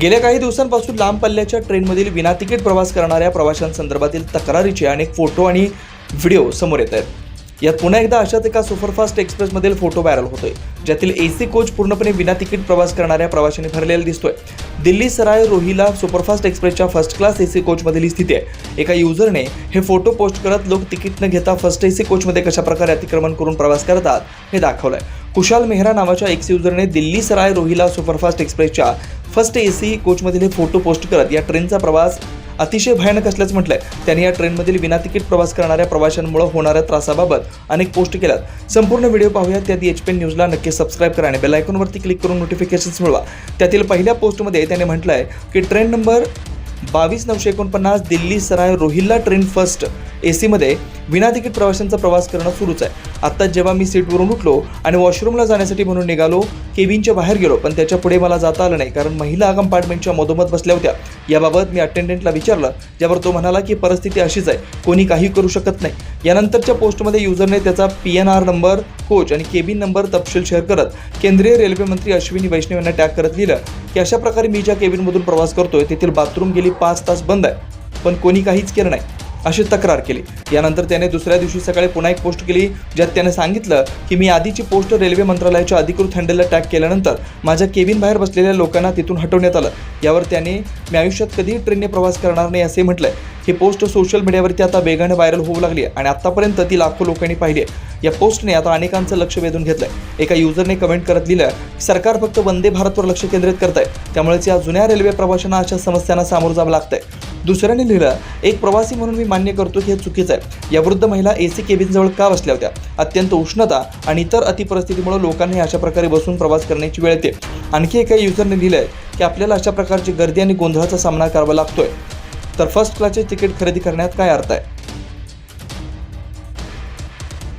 गेल्या काही दिवसांपासून लांब पल्ल्याच्या ट्रेनमधील विना तिकीट प्रवास करणाऱ्या प्रवाशांसंदर्भातील तक्रारीचे अनेक फोटो आणि व्हिडिओ समोर येत आहेत. यात पुन्हा एकदा अशाच एका सुपरफास्ट एक्सप्रेसमधील फोटो व्हायरल होतोय ज्यातील ए सी कोच पूर्णपणे विना तिकीट प्रवास करणाऱ्या प्रवाशांनी भरलेला दिसतोय. दिल्ली सराय रोहिला सुपरफास्ट एक्सप्रेसच्या फर्स्ट क्लास ए सी कोचमधील ही स्थिती आहे. एका युजरने हे फोटो पोस्ट करत लोक तिकीट न घेता फर्स्ट ए सी कोचमध्ये कशाप्रकारे अतिक्रमण करून प्रवास करतात हे दाखवलं आहे कुशाल मेहरा नावाच्या एक्स युजरने दिल्ली सराय रोहिला सुपरफास्ट एक्सप्रेसच्या फर्स्ट ए सी कोचमधील हे फोटो पोस्ट करत या ट्रेनचा प्रवास अतिशय भयानक असल्याचं म्हटलंय. त्यांनी या ट्रेनमधील विना तिकीट प्रवास करणाऱ्या प्रवाशांमुळे होणाऱ्या त्रासाबाबत अनेक पोस्ट केल्यात. संपूर्ण व्हिडिओ पाहूया त्याआधी एच पी न्यूजला नक्की सबस्क्राईब करा आणि बेल आयकॉनवरती क्लिक करून नोटिफिकेशन्स मिळवा. त्यातील पहिल्या पोस्टमध्ये त्याने म्हटलं आहे की ट्रेन नंबर बावीस नऊशे एकोणपन्नास Delhi Sarai Rohilla train first A सीमध्ये विना तिकीट प्रवाशांचा प्रवास करणं सुरूच आहे. आत्ता जेव्हा मी सीटवरून उठलो आणि वॉशरूमला जाण्यासाठी म्हणून निघालो केबिनच्या बाहेर गेलो पण त्याच्या पुढे मला जाता आलं नाही कारण महिला कंपार्टमेंटच्या मधोमध बसल्या होत्या. याबाबत मी अटेंडंटला विचारलं ज्यावर तो म्हणाला की परिस्थिती अशीच आहे कोणी काही करू शकत नाही. यानंतरच्या पोस्टमध्ये युजरने त्याचा P N R number coach आणि केबिन नंबर तपशील शेअर करत केंद्रीय रेल्वे मंत्री अश्विनी वैष्णव यांना टॅग करत लिहिलं की अशा प्रकारे मी ज्या केबिनमधून प्रवास करतोय तेथील बाथरूम गेली पाच तास बंद आहे पण कोणी काहीच केलं नाही. अशी तक्रार केली. यानंतर त्याने दुसऱ्या दिवशी सकाळी पुन्हा एक पोस्ट केली ज्यात त्याने सांगितलं की मी आधीची पोस्ट रेल्वे मंत्रालयाच्या अधिकृत हँडलला टॅग केल्यानंतर माझ्या केबिन बाहेर बसलेल्या लोकांना तिथून हटवण्यात आलं. यावर त्याने मी आयुष्यात कधीही ट्रेनने प्रवास करणार नाही असे म्हटलंय. ही पोस्ट सोशल मीडियावरती आता वेगाने व्हायरल होऊ लागली आहे आणि आतापर्यंत ती लाखो लोकांनी पाहिली आहे. या पोस्टने आता अनेकांचं लक्ष वेधून घेतलंय. एका युजरने कमेंट करत लिहिलं की सरकार फक्त वंदे भारतवर लक्ष केंद्रित करत आहे त्यामुळेच या जुन्या रेल्वे प्रवाशांना अशा समस्यांना सामोरं जावं लागतंय. दुसऱ्याने लिहिलं एक प्रवासी म्हणून मी मान्य करतो की हे चुकीचं आहे. यावृद्ध महिला ए सी केबिनजवळ का बसल्या होत्या? अत्यंत उष्णता आणि इतर अतिपरिस्थितीमुळे लोकांनी अशा प्रकारे बसून प्रवास करण्याची वेळ येते. आणखी एका युजरने लिहिलंय की आपल्याला अशा प्रकारची गर्दी आणि गोंधळाचा सामना करावा लागतोय. तर फर्स्ट क्लासचे तिकीट खरेदी करण्यात काय अर्थ आहे?